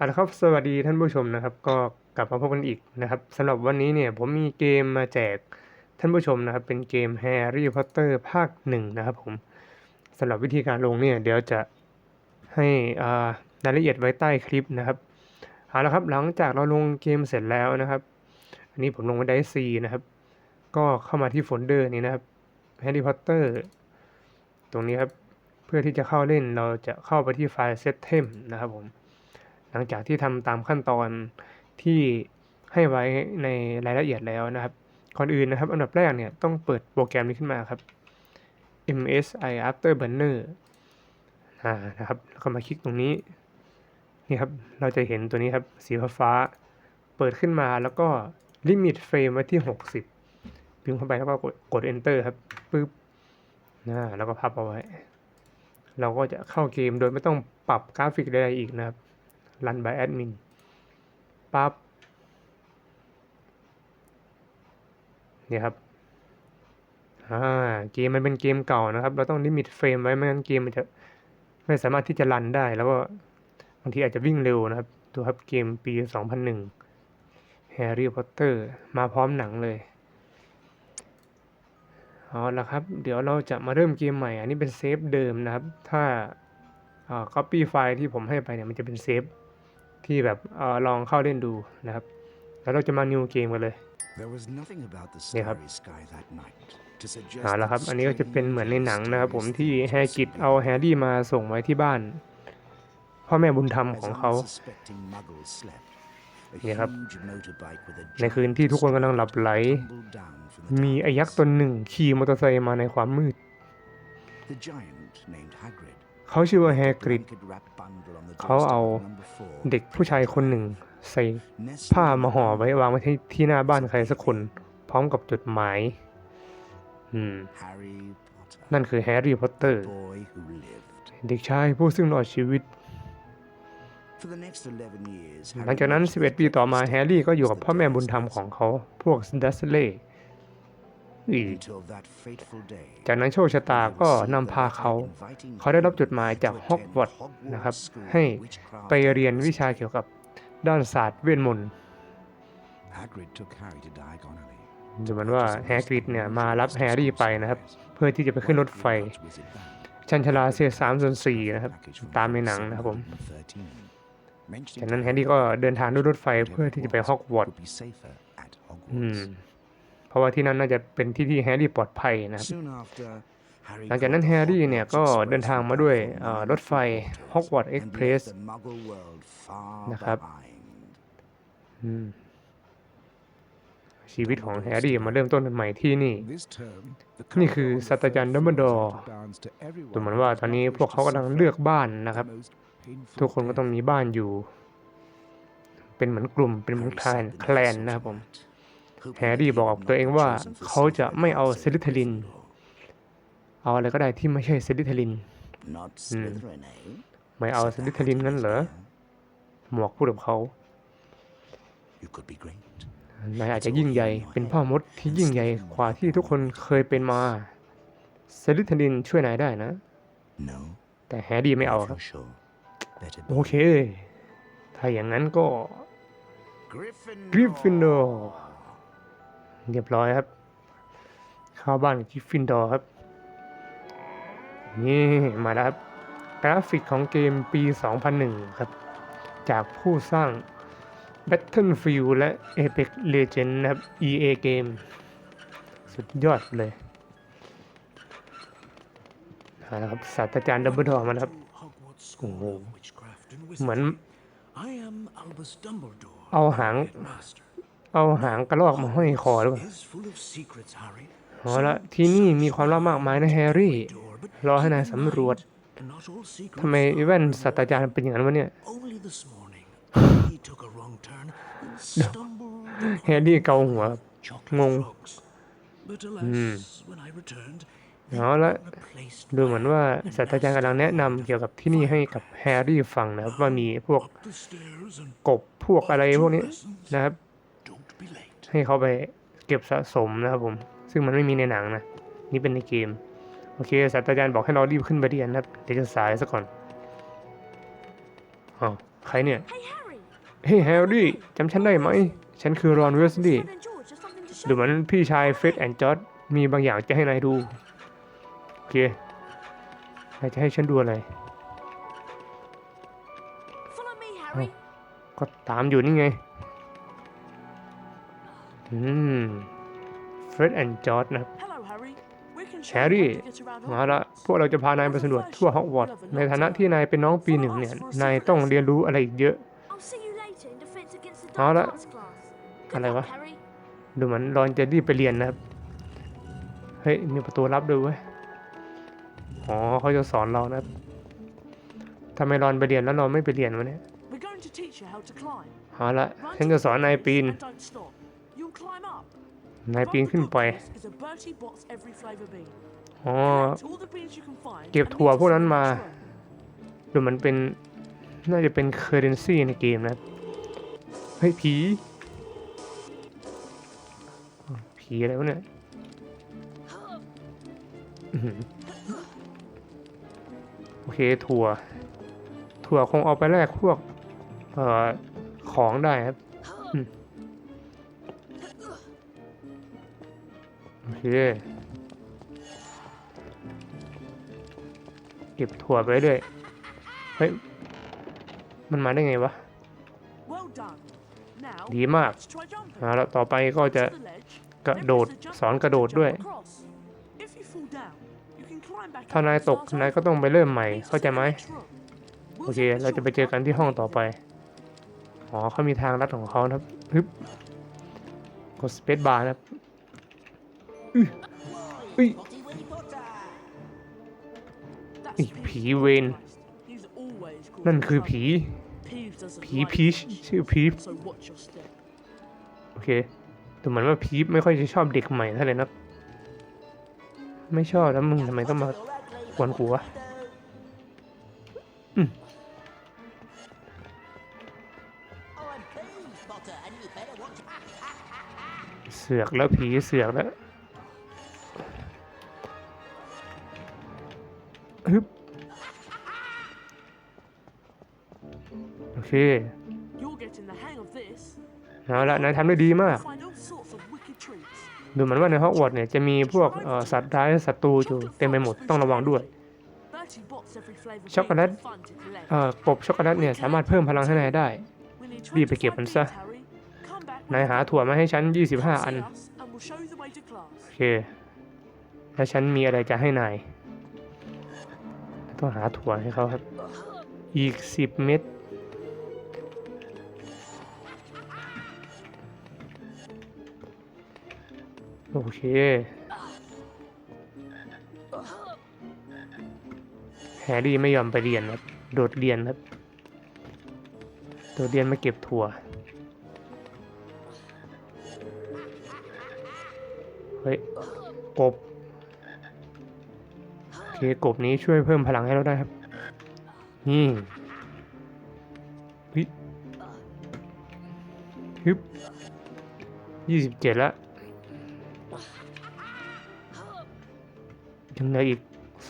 เอาละครับสวัสดีท่านผู้ชมนะครับ ก็กลับมาพบกันอีกนะครับสำหรับวันนี้เนี่ยผมมีเกมมาแจกท่านผู้ชมนะครับ เป็นเกม Harry Potter ภาคหนึ่งนะครับผมสำหรับวิธีการลงเนี่ยเดี๋ยวจะให้รายละเอียดไว้ใต้คลิปนะครับเอาละครับหลังจากเราลงเกมเสร็จแล้วนะครับ อันนี้ผมลงไว้ได้ซีนะครับ ก็เข้ามาที่โฟลเดอร์นี้นะครับ Harry Potter ตรงนี้ครับ เพื่อที่จะเข้าเล่นเราจะเข้าไปที่ไฟล์ System นะครับผม หลังจากที่ทำตามขั้นตอนที่ให้ไว้ในรายละเอียดแล้วนะครับ ก่อนอื่นนะครับ อันดับแรกเนี่ยต้องเปิดโปรแกรมนี้ขึ้นมาครับ MSI Afterburner นะครับแล้วก็มาคลิกตรงนี้นี่ครับ เราจะเห็นตัวนี้ครับ สีฟ้า เปิดขึ้นมาแล้วก็ลิมิตเฟรมไว้ที่ 60พิมพ์เข้าไปแล้วก็กดกด enter ครับปึ๊บนะแล้วก็พับเอาไว้ เราก็จะเข้าเกมโดยไม่ต้องปรับกราฟิกใดๆอีกนะครับ รัน by admin ปั๊บเนี่ยครับอ่าเกมมันเป็นเกมเก่านะครับ เราต้องลิมิตเฟรมไว้ไม่งั้นเกมมันจะไม่สามารถที่จะรันได้ แล้วก็บางทีอาจจะวิ่งเร็วนะครับดูครับเกมปี 2001 Harry Potter มาพร้อมหนังเลยเอาละครับ เดี๋ยวเราจะมาเริ่มเกมใหม่ อันนี้เป็นเซฟเดิมนะครับ ถ้าอ่า copy ไฟล์ที่ผมให้ไปเนี่ยมันจะเป็นเซฟ ที่แบบเออลองเข้าเล่นดูนะครับ แล้วเราจะมา new เกมกันเลย There was nothing about the เนี่ยครับ starry sky that night to suggest เอาละครับ that อันนี้ก็จะเป็นเหมือนในหนังนะครับ ผมที่ strange แฮกิตเอาแฮร์รี่มาส่งไว้ที่บ้าน พ่อแม่บุญธรรม As ของเขา unsuspecting muggles slept, a เนี่ยครับ huge motorbike with a ในคืนที่ทุกคนกำลังหลับไหล tumbled down from the มีไอ้ยักษ์ตนหนึ่งขี่มอเตอร์ไซค์มาในความมืด เขาชื่อว่าแฮกริดเขาเอาเด็กผู้ชายคนหนึ่ง ใส่ผ้ามาห่อไว้วางไว้ที่ที่หน้าบ้านใครสักคน พร้อมกับจดหมายอืมนั่นคือแฮร์รี่พอตเตอร์ เด็กชายผู้ซึ่งรอดชีวิต หลังจากนั้น 11 ปีต่อมาแฮร์รี่ก็อยู่กับพ่อแม่บุญธรรมของเขา พวกดัสเล่ จากนั้นโชคชะตาก็นำพาเขา เขาได้รับจดหมายจากฮอกวอตส์นะครับ ให้ไปเรียนวิชาเกี่ยวกับด้านศาสตร์เวทมนต์ Hagrid took Harry to Diagon Alley. ดูเหมือนว่าแฮกริดเนี่ยมารับแฮร์รี่ไปนะครับ เพื่อที่จะไปขึ้นรถไฟ ชันชาลาเศษสามส่วนสี่นะครับ ตามในหนังนะครับผม จากนั้นแฮร์รี่ก็เดินทางด้วยรถไฟเพื่อที่จะไปฮอกวอตส์อืม เพราะว่าที่นั่นน่าจะเป็นที่ที่แฮร์รี่ปลอดภัยนะครับหลังจากนั้นแฮร์รี่เนี่ยก็เดินทางมาด้วยเอ่อรถไฟฮอกวอตส์เอ็กเพรสนะครับอืมชีวิตของแฮร์รี่มาเริ่มต้นกันใหม่ที่นี่ นี่คือศาสตราจารย์ดัมเบิลดอร์ดูเหมือนว่าตอนนี้พวกเขากำลังเลือกบ้านนะครับ ทุกคนก็ต้องมีบ้านอยู่ เป็นเหมือนกลุ่มเป็นเหมือนแคลนแคลนนะครับผม แฮร์รี่บอกกับตัวเองว่าเขาจะไม่เอาซิลิทลิน เอาอะไรก็ได้ที่ไม่ใช่ซิลิทลินไม่เอาซิลิทลินงั้นเหรอ หมวกพูดกับเขานายอาจจะยิ่งใหญ่เป็นพ่อมดที่ยิ่งใหญ่กว่าที่ทุกคนเคยเป็นมาซิลิทลินช่วยนายได้นะ แต่แฮร์รี่ไม่เอาครับโอเค ถ้าอย่างนั้นก็กริฟฟินดอร์ เรียบร้อยครับ เข้าบ้านกริฟฟินดอร์ครับ นี่มาแล้วครับ กราฟิกของเกมปี 2001 ครับ จากผู้สร้าง Battlefield และ Apex Legends นะครับ EA เกมสุดยอดเลยเอาละครับศาสตราจารย์ดับเบิลดอร์มาแล้วครับโอ้โหเหมือนเอาหาง เอาหางกระรอกมาห้อยคอหรือเปล่าเอาละที่นี่มีความลับมากมายนะแฮร์รี่ รอให้นายสำรวจทำไมแว่นศาสตราจารย์เป็นอย่างนั้นวะเนี่ยแฮร์รี่เกาหัวงงอืมเอาละดูเหมือนว่าศาสตราจารย์กำลังแนะนำเกี่ยวกับที่นี่ให้กับแฮร์รี่ฟังนะครับว่ามีพวกกบพวกอะไรพวกนี้นะครับ ให้เขาไปเก็บสะสมนะครับผม ซึ่งมันไม่มีในหนังนะ นี่เป็นในเกม โอเคศาสตราจารย์บอกให้เรารีบขึ้นไปเรียนนะครับ เดี๋ยวจะสายซะก่อนอ๋อใครเนี่ย Hey, Harry! เฮ้ยแฮร์รี่จำฉันได้ไหม ฉันคือรอนเวสลีย์ Fred and George have something to ดู show เหมือนพี่ชายเฟร็ดแอนด์จอร์ดมีบางอย่างจะให้นายดู โอเคนายจะให้ฉันดูอะไร Follow me, Harry. ก็ตามอยู่นี่ไง อืมเฟร็ดแอนด์จอร์ดนะครับ Hello, Harry. We can show Harry, you how to get around มาละพวกเราจะพานายไปสำรวจทั่วฮอกวอตส์ในฐานะที่นายเป็นน้องปีหนึ่งเนี่ย นายต้องเรียนรู้อะไรอีกเยอะ I'll see you later in defense against the Đó dark đó. arts class. Cái Good này luck, quá. Harry. ดูเหมือนรอนจะรีบไปเรียนนะครับ เฮ้ย มีประตูลับด้วยเว้ย อ๋อเขาจะสอนเรานะครับทำไมรอนไปเรียนแล้วรอนไม่ไปเรียนวะเนี่ย We're going to teach you how to climb. เอาละ Run ฉัน to จะ the สอนนาย edge ปีน นายปีน Above the ขึ้นไป bookcase is a Bertie Bott's every flavour bean. อ๋อ Collect all the beans you can find เก็บ and ถั่ว meet us พวกนั้น in the มา next room. ดูเหมันเป็น น่าจะเป็นเคอร์เรนซีในเกมนะครับเฮ้ย ผีอ้าวผีอะไรวะเนี่ยอื้อหือโอเค ถั่ว ถั่วคงเอาไปแลกพวก เอ่อ ของได้ครับ อืมโอเคเก็บถั่วไปเรื่อยเฮ้ย มันมาได้ไงวะ Well done. Now, ดีมาก let's try jumping. เอาละต่อไปก็จะ To the ledge, กระ then โดด press the jump สอน button กระโดด to ด้วย jump across. If you fall down, you can climb back ถ้า up นาย and ตก start นาย over. ก็ต้องไปเริ่มใหม่ Meet us เข้าใจ in the ไหม next room. We'll โอเค take a เราจะไปเจอกันที่ห้องต่อ shortcut ไป อ๋อเขามีทางลัดของเขานะครับฮึบกดสเปซบาร์นะครับ อื้ออุ้ย That's อี Peeves ผีเวนนั่นคือผี ผีพีชชื่อพีชโอเคแต่เหมือนว่าพีชไม่ค่อยจะชอบเด็กใหม่เท่าไหร่นะไม่ชอบแล้วมึงทำไมต้องมากวนกูวะเสือกแล้วผีเสือกแล้ว เค You're getting the hang of this. เอาละนายทำได้ดีมาก Find all sorts of wicked treats. ดูเหมือนว่าในฮอกวอตส์เนี่ยจะมีพวกเอ่อสัตว์ร้ายศัตรูอยู่เต็มไปหมดต้องระวังด้วย Bertie Bott's every flavour bean Chocolate. is fun to collect. เอ่อกบช็อกโกแลตเนี่ยสามารถเพิ่มพลังให้นายได้ We need รีบไปเก็บ25มันซะ beans, Harry. Come back นาย when หา you're ถั่วมาให้ฉัน done. 25 อัน See us and we'll show you the way to class. โอเค แล้วฉันมีอะไรจะให้นาย ต้องหาถั่วให้เขาครับ อีก 10 เม็ด โอเคแฮร์รี่ไม่ยอมไปเรียนครับ โดดเรียนครับ โดดเรียนมาเก็บถั่ว เฮ้ย กบ โอเค กบนี้ช่วยเพิ่มพลังให้เราได้ครับ นี่ฮึฮึบยี่สิบเจ็ดแล้ว ยังเหลืออีก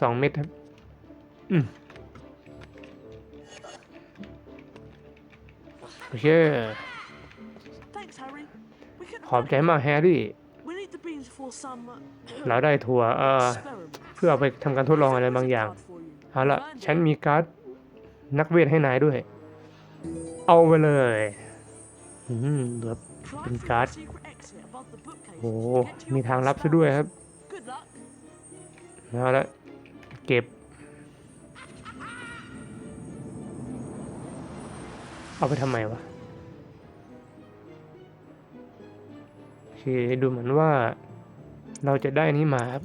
สองเม็ดครับ อืมโอเค Thanks, Harry. We can ขอบใจมากแฮร์รี่ We need the beans for some uh, เราได้ถั่วเอ่อ experiment. เพื่อเอาไปทำการทดลองอะไรบางอย่าง Card for you. เอาละฉันมีการ์ดนักเวทให้นายด้วย เอาไปเลยอืมเหลือ Climb เป็น through การ์ด the secret exit above the bookcase โอ้ to get to your มีทางลับ first ซะด้วย house. ครับ Good luck. เอาละเก็บ เอาไปทำไมวะโอเคดูเหมือนว่าเราจะได้นี้มาครับ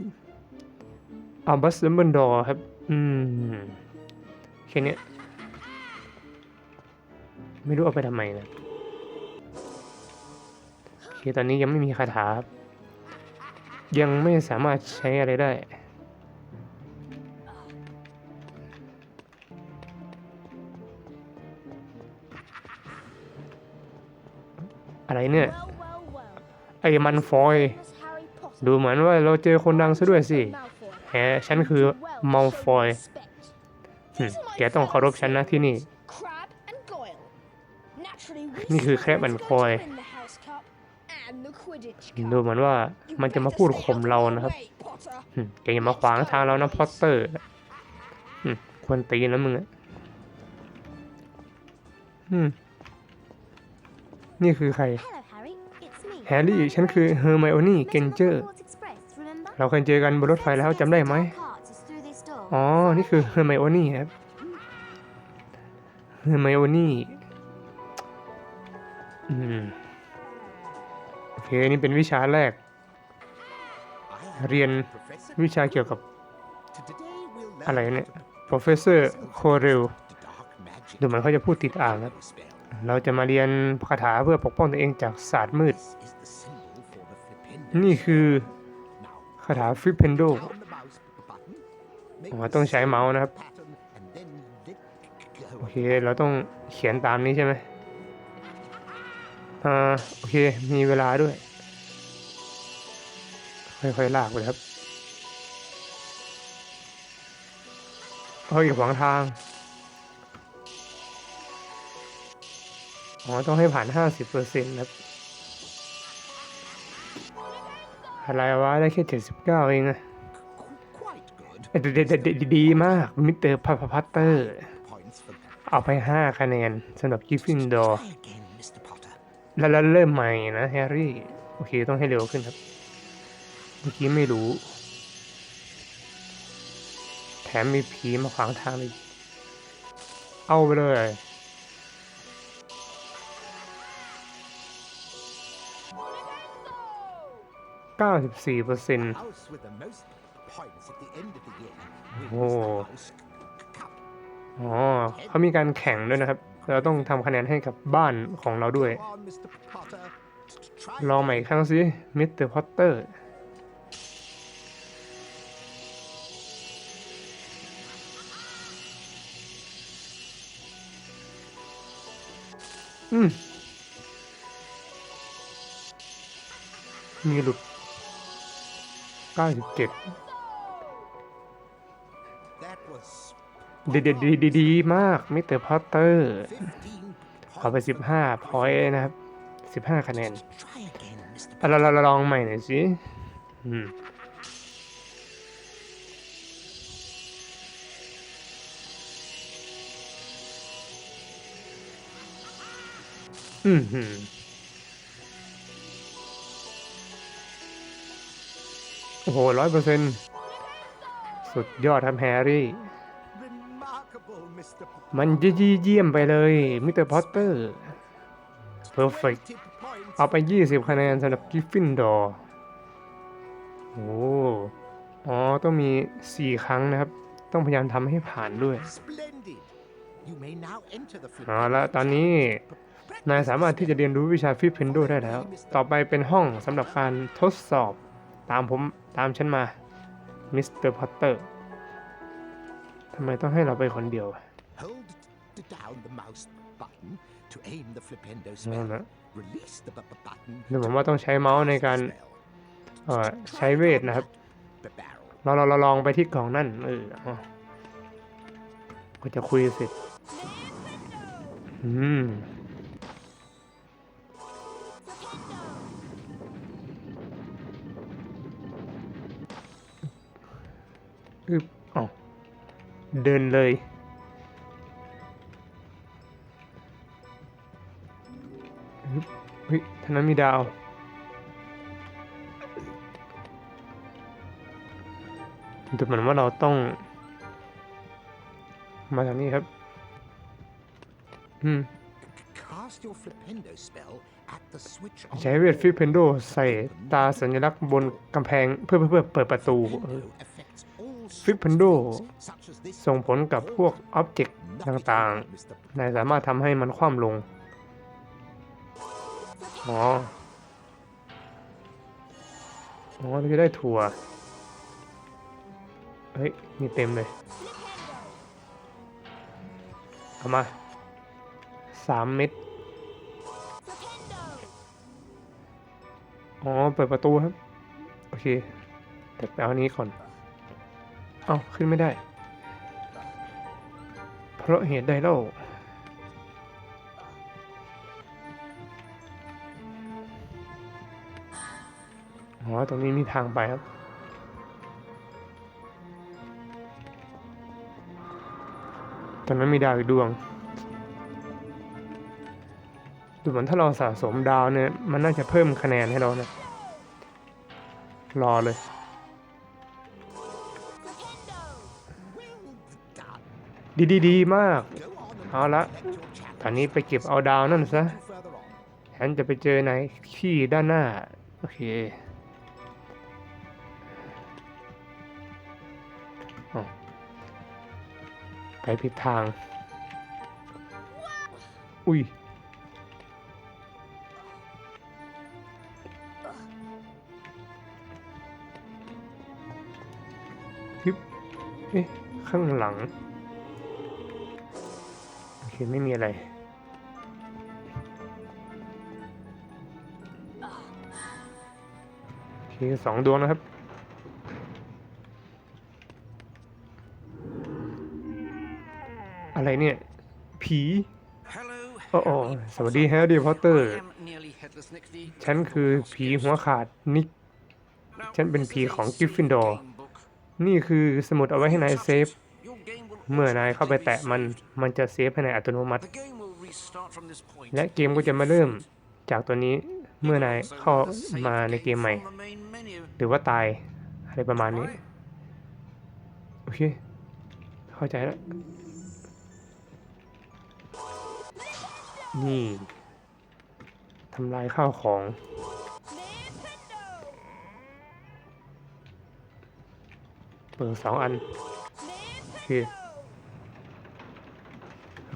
อัลบัสเดมเบิลดอครับ อืม แค่เนี้ยไม่รู้เอาไปทำไมนะโอเคตอนนี้ยังไม่มีคาถาครับ ยังไม่สามารถใช้อะไรได้ อะไรเนี่ย ไอ้มันฟอย ดูเหมือนว่าเราเจอคนดังซะด้วยสิแหมฉันคือมัลฟอยแกต้องเคารพฉันนะที่นี่ นี่คือแครบแอนคอยดูเหมือนว่ามันจะมาพูดข่มเรานะครับแกอย่ามาขวางทางเรานะพอตเตอร์ควรตีนแล้วมึงอะอืม นี่คือใคร แฮร์รี่ ฉันคือเฮอร์ไมโอนี่ เกนเจอร์ เราเคยเจอกันบนรถไฟแล้วจำได้ไหม อ๋อ นี่คือเฮอร์ไมโอนี่ครับ เฮอร์ไมโอนี่ อืม โอเค นี่เป็นวิชาแรก เรียนวิชาเกี่ยวกับ อะไรเนี่ย professor c o r e l ดูเหมือนเขาจะพูดติดอ่างครับ เราจะมาเรียนคาถาเพื่อปกป้องตัวเองจากศาสตร์มืด นี่คือคาถาฟิปเพนโดอ๋อต้องใช้เมาส์นะครับ โอเค เราต้องเขียนตามนี้ใช่ไหมอ่า โอเค มีเวลาด้วย ค่อยๆลากไปเลยครับเฮ้ยขวางทาง อ๋อต้องให้ผ่านห้าสิบเปอร์เซ็นต์ครับอะไรวะได้แค่เจ็ดสิบเก้าเองอะเอ้ยเด็ดดีมาก มิสเตอร์พัพพัตเตอร์ เอาไปห้าคะแนนสำหรับกิฟฟินดอร์แล้วแล้วเริ่มใหม่นะแฮร์รี่ โอเคต้องให้เร็วขึ้นครับ เมื่อกี้ไม่รู้ แถมมีผีมาขวางทางเลย เอาไปเลย 94เปอร์เซ็นต์โอ้อ๋อเขามีการแข่งด้วยนะครับ เราต้องทำคะแนนให้กับบ้านของเราด้วย ลองใหม่อีกครั้งสิมิสเตอร์พอตเตอร์อืมมีหลุด 97ดีดีดีดีดีมากมิสเตอร์พอตเตอร์เอาไป 15พอยต์นะครับ 15 คะแนนอะเราเราเราลองใหม่หน่อยสิอืมอืม โอ้โหร้อยเปอร์เซ็นต์สุดยอดครับแฮร์รี่ มันยี่เยี่ยมไปเลย มิสเตอร์พอตเตอร์ เพอร์เฟกเอาไป 20 คะแนนสำหรับกิฟฟินดอร์ โอ้ อ๋อ ต้องมี 4 ครั้งนะครับ ต้องพยายามทำให้ผ่านด้วยเอาละตอนนี้ นายสามารถที่จะเรียนรู้วิชาฟิปเพนโดได้แล้ว ต่อไปเป็นห้องสำหรับการทดสอบ ตามผมตามฉันมามิสเตอร์พอตเตอร์ทำไมต้องให้เราไปคนเดียวอะ Hold d- down the mouse button to aim the flipendo นั่น spell. นะ Release the bu- bu- button. ดูเหมือนว่าต้องใช้เมาส์ในการเอ่อใช้เวทนะครับ The barrel. เราเราเราลองไปที่กล่องนั่นเอออ๋อก็จะคุยเสร็จอืม อึบอ๋อเดินเลยอึบเฮ้ยท่างนั้นมีดาวดูเหมือนว่าเราต้อง มาทางนี้ครับ อืม Cast your flipendo spell at the switch on ใช้เวทฟิปเพนโดใส่ตาสัญลักษณ์บนกำแพงเพื่อเพื่อเพื่อเปิดประตู the เออ window affects all Flipendo switch such as this ส่งผลกับพวกอ็อบเจกต์ต่างๆ นายสามารถทำให้มันคว่ำลง อ๋อ อ๋อเราจะได้ถั่ว เฮ้ยนี่เต็มเลย เอามาสามเม็ด อ๋อ เปิดประตูครับ โอเคแต่ไปเอาอันนี้ก่อน เอาขึ้นไม่ได้ เพราะเหตุใดเล่าอ๋อตรงนี้มีทางไปครับตอนนั้นมีดาวอีกดวง ดูเหมือนถ้าเราสะสมดาวเนี่ย มันน่าจะเพิ่มคะแนนให้เรานะ รอเลย ดีดีดีมาก เอาละตอนนี้ไปเก็บเอาดาวนั่นซะฉันจะไปเจอในที่ด้านหน้า โอเคไปผิดทาง อุ้ยฮึบเอ๊ะ ข้างหลัง โอเคไม่มีอะไรโอเคสองดวงนะครับ อะไรเนี่ย ผี Hello. โอ้โอ้สวัสดีแฮร์รี่พอตเตอร์ I am nearly headless Nixie. ฉันคือผีหัวขาดนิก Now, ฉันเป็น this ผี is a ของ safe Gryffindor game book. นี่คือสมุดเอาไว้ให้นายเซฟ Your game will เมื่อนายเข้าไปแตะมัน มันจะเซฟให้นายอัตโนมัติ และเกมก็จะมาเริ่มจากตัวนี้เมื่อนายเข้ามาในเกมใหม่ หรือว่าตายอะไรประมาณนี้ โอเค เข้าใจแล้ว นี่ทำลายข้าวของเปิดสองอันโอเค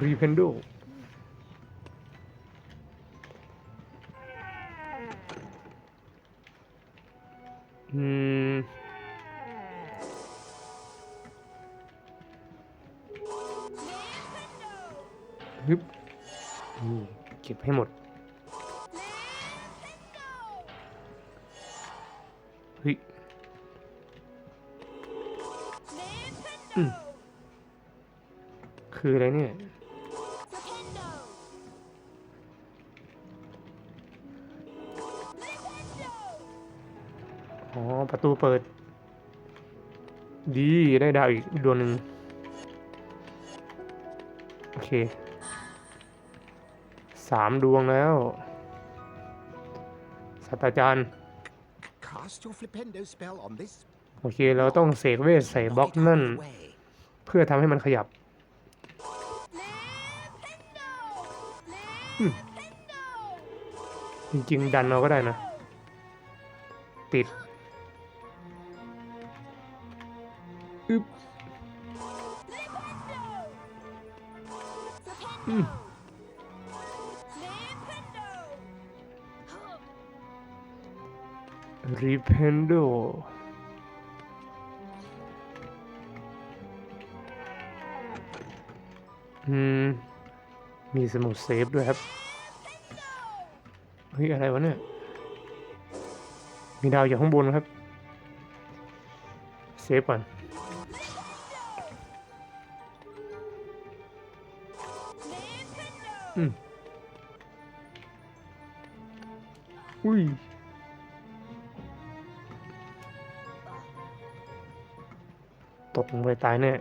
รีเพนโดอืมฮึบนี่เก็บให้หมด เฮ้ยคืออะไรเนี่ย ประตูเปิด ดีได้ดาวอีกดวงหนึ่งโอเคสามดวงแล้วศาสตราจารย์ Cast your flipendo spell on this โอเค เราต้องเสกเวทใส่บล็อกนั่น way. เพื่อทำให้มันขยับอืมจริงๆ ดันเราก็ได้นะ ติด รีเพนโดอืม มีสมุดเซฟด้วยครับ เฮ้ย อะไรวะเนี่ย มีดาวอยู่ข้างบนครับ เซฟก่อน อุ้ยตกลงไปตายแน่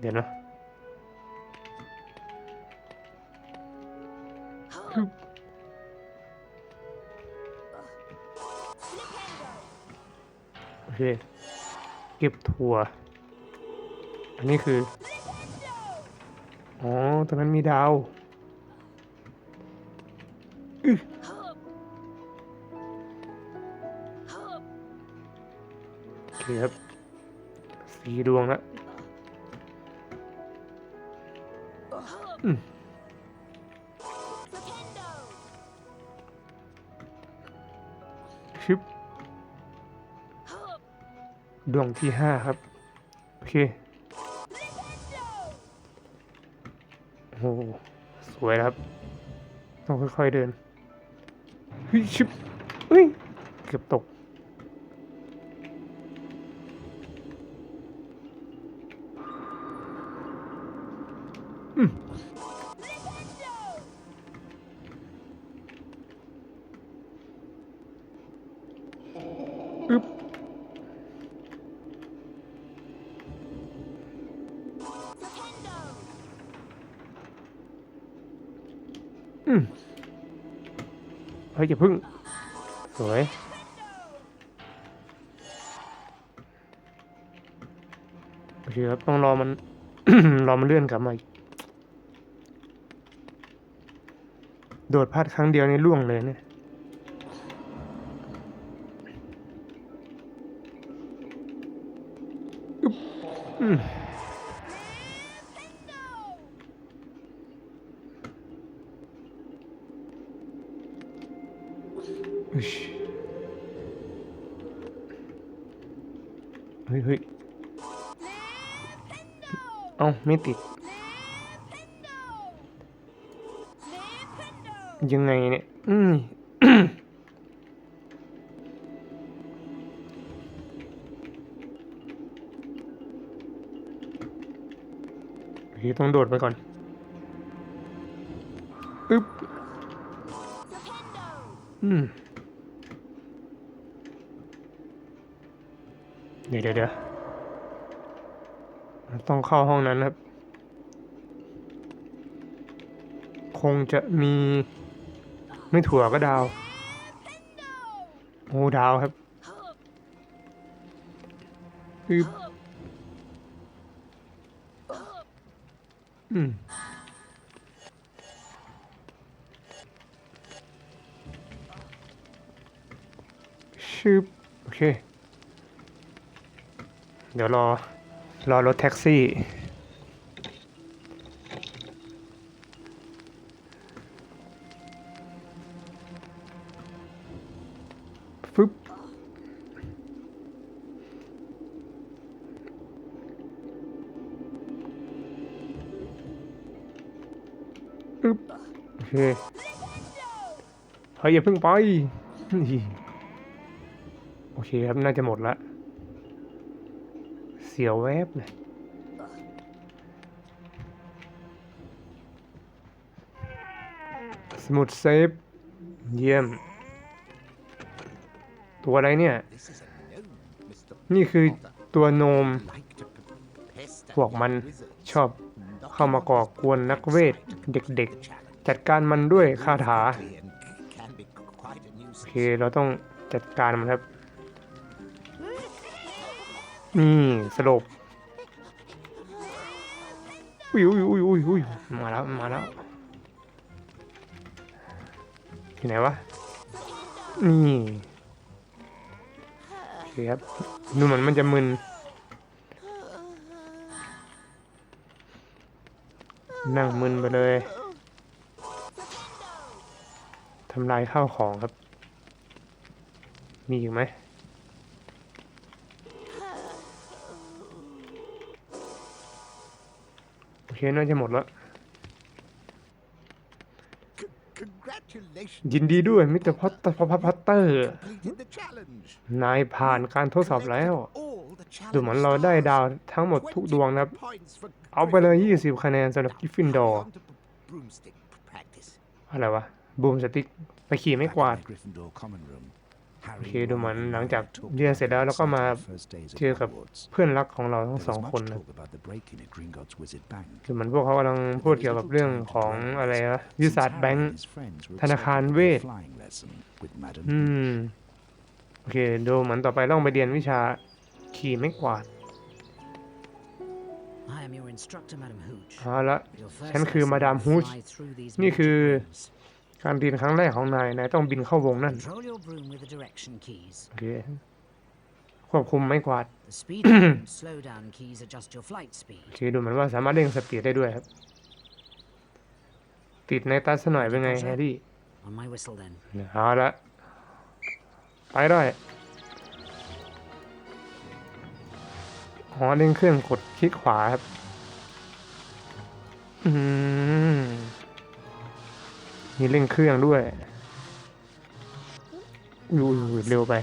เดี๋ยวนะโอเคเก็บถั่ว อันนี้คือ อ๋อ ตรงนั้นมีดาวโอเคครับสีดวงแล้วอืมชิปดวงที่ห้าครับ โอเค หสวยครับ ต้องค่อยๆเดินเฮ้ยชิปเฮ้ย เกือบตก นเลื่อนกลับมาอีก โดดพลาดครั้งเดียวนี่ล่วงเลยเนี่ยอึ๊บอืมอึชเฮ้ยเฮ้ยเอ้าไม่ติด ยังไงเนี่ย อืมโอเคต้องโดดไปก่อนอึ๊บอืมเดี๋ยวเดี๋ยวต้องเข้าห้องนั้นครับ คงจะมี ไม่ถั่วก็ดาวโอ้ดาวครับอึบอืมชืบโอเค เดี๋ยวรอ รอรถแท็กซี่ เคเฮ้ยอย่าเพิ่งไป โอเคครับน่าจะหมดละ เสียวแวบเลยสมุดเซฟ เยี่ยม ตัวอะไรเนี่ย นี่คือตัวโนม พวกมันชอบเข้ามาก่อกวนนักเวทเด็กๆ จัดการมันด้วยคาถาโอเคเราต้องจัดการมันครับ นี่สลบอุ้ยอุ้ยอุ้ยอุ้ยอุ้ยมาแล้วมาแล้วที่ไหนวะนี่โอเคครับดูเหมือนมันจะมึนนั่งมึนไปเลย ทำลายข้าวของครับ มีอีกไหมโอเค น่าจะหมดแล้ว C- Congratulations. ยินดีด้วยมิสเตอร์พอตเตอร์พัตเตอร์ Completed the challenge. นายผ่านการทดสอบแล้ว All the ดูเหมือนเรา challenge ได้ stars. ดาวทั้งหมดทุกดวงนะครับ points for เอาไปเลย Gryffindor. 20 คะแนนสำหรับกิฟฟินดอร์ On to broomstick practice. อะไรวะ บูมสติ๊กไปขี่ไม่กวาด Back in the Gryffindor common room, โอ Harry เคดูเหมือน and หลังจาก Ron talked เรียนเสร็จแล้วเราก็มา about the first days at เจอกับ Hogwarts. เพื่อนรักของเราทั้ง There สอง was คน much นะ talk about the break-in at Gringotts Wizard Bank. คือเหมือนพวกเขากำลังพูดเกี่ยวกับเรื่องของอะไรวะวิสาด Since แบง Harry ค์ and his friends were ธนาคาร obsessed เว with ท a flying lesson with Madam อื Hooch. มโอเคดูเหมือนต่อไปต้องไปเรียนวิชาขี่ไม่กวาด I am your instructor, Madam Hooch. เอาละ Your first ฉันคือ lesson มาดาม will ฮูช fly through these นี่คือ magic rooms. การเรียนครั้งแรกของนายนายต้องบินเข้าวงนั่น Control your broom with the direction keys. โอเคควบคุมไม่กวาด The speed up and slow down keys adjust your flight โอ speed. เคดูเหมือนว่าสามารถเร่งสปีดได้ด้วยครับ ติดในตัสหน่อยเป็นไงแฮร์รี่ On my whistle then. เอาละไปได้อ๋อเร่งเครื่องกดคลิกขวาครับ อืม มีเร่งเครื่องด้วยอยู่เร็วไป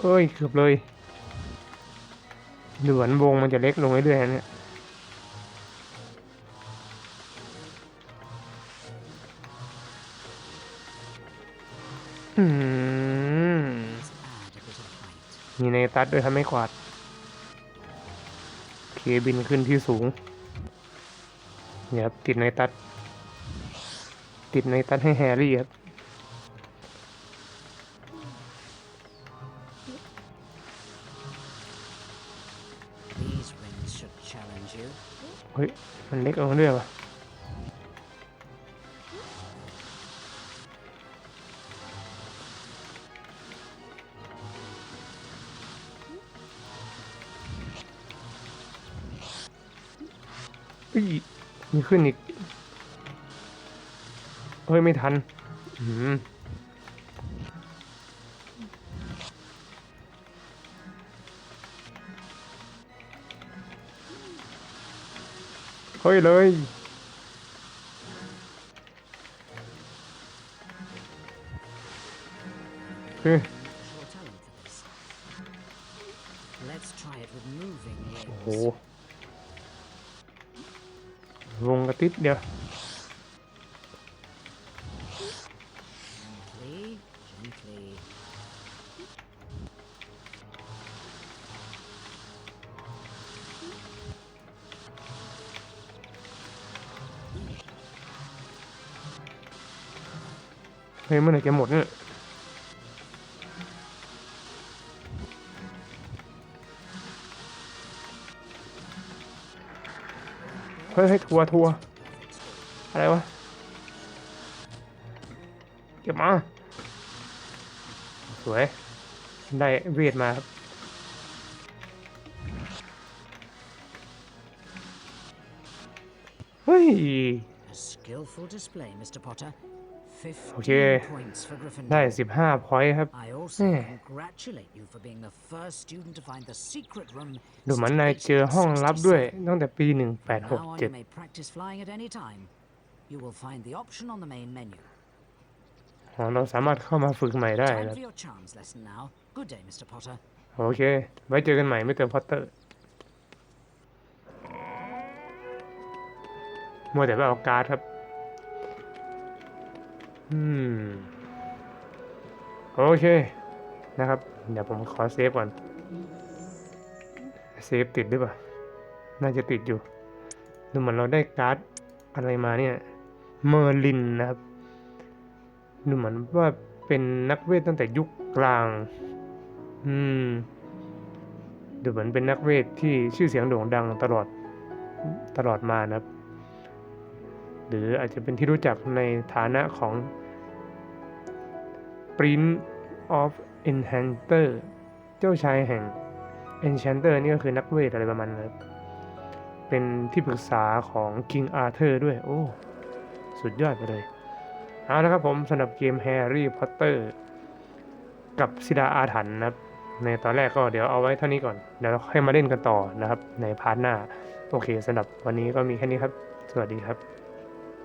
เอ้ยเกือบเลยเหมือนวงมันจะเล็กลงเรื่อยๆเนี่ยมีในตัดด้วยทำไม่กวาด เคบินขึ้นที่สูง เนี่ยครับติดในตัดติดติดในตัดให้แฮร์รี่ครับ These rings should challenge you. เฮ้ยมันเล็กลงเรื่อยว่ะ มีขึ้นอีก เฮ้ย ไม่ทัน อืมเฮ้ยเลยเฮ้ย นิดเดียวเฮ้ยเมื่อไหร่จะหมดเนี่ยเฮ้ยเฮ้ทัวทัว อะไรวะ เก็บมา สวย ได้เวทมาครับเฮ้ย A skillful display, Mr. Potter. 15 Okay. points for ได้ Gryffindor. 15พอยต์ครับ I also Eh. congratulate you for being the first student to find the secret room. ดูเหมือนนายเจอห้องลับด้วย ตั้งแต่ปี Now on, you 1867 may practice flying at any time. You will find the option on the main menu. อ๋อเราสามารถเข้ามาฝึกใหม่ได้ Time นะ for your charms lesson now. Good day, Mr. Potter. โอเค ไว้เจอกันใหม่ไม่เติมพอตเตอร์ มัวแต่ไปเอาการ์ดครับ อืม โอเค นะครับ เดี๋ยวผมขอเซฟก่อน เซฟติดหรือเปล่า น่าจะติดอยู่ ดูเหมือนเราได้การ์ดอะไรมาเนี่ย เมอร์ลินนะครับ ดูเหมือนว่าเป็นนักเวทตั้งแต่ยุคกลาง อืม ดูเหมือนเป็นนักเวทที่ชื่อเสียงโด่งดังตลอดตลอดมานะครับ หรืออาจจะเป็นที่รู้จักในฐานะของ Prince of Enchanter เจ้าชายแห่ง Enchanter นี่ก็คือนักเวทอะไรประมาณนั้นเป็นที่ปรึกษาของ King Arthur ด้วย โอ้ สุดยอดไปเลยเอาละครับผมสำหรับเกมแฮร์รี่พอตเตอร์กับศิดาอาถรรพ์นะครับ ในตอนแรกก็เดี๋ยวเอาไว้เท่านี้ก่อน เดี๋ยวเราค่อยมาเล่นกันต่อนะครับ ในพาร์ทหน้า โอเคสำหรับวันนี้ก็มีแค่นี้ครับ สวัสดีครับ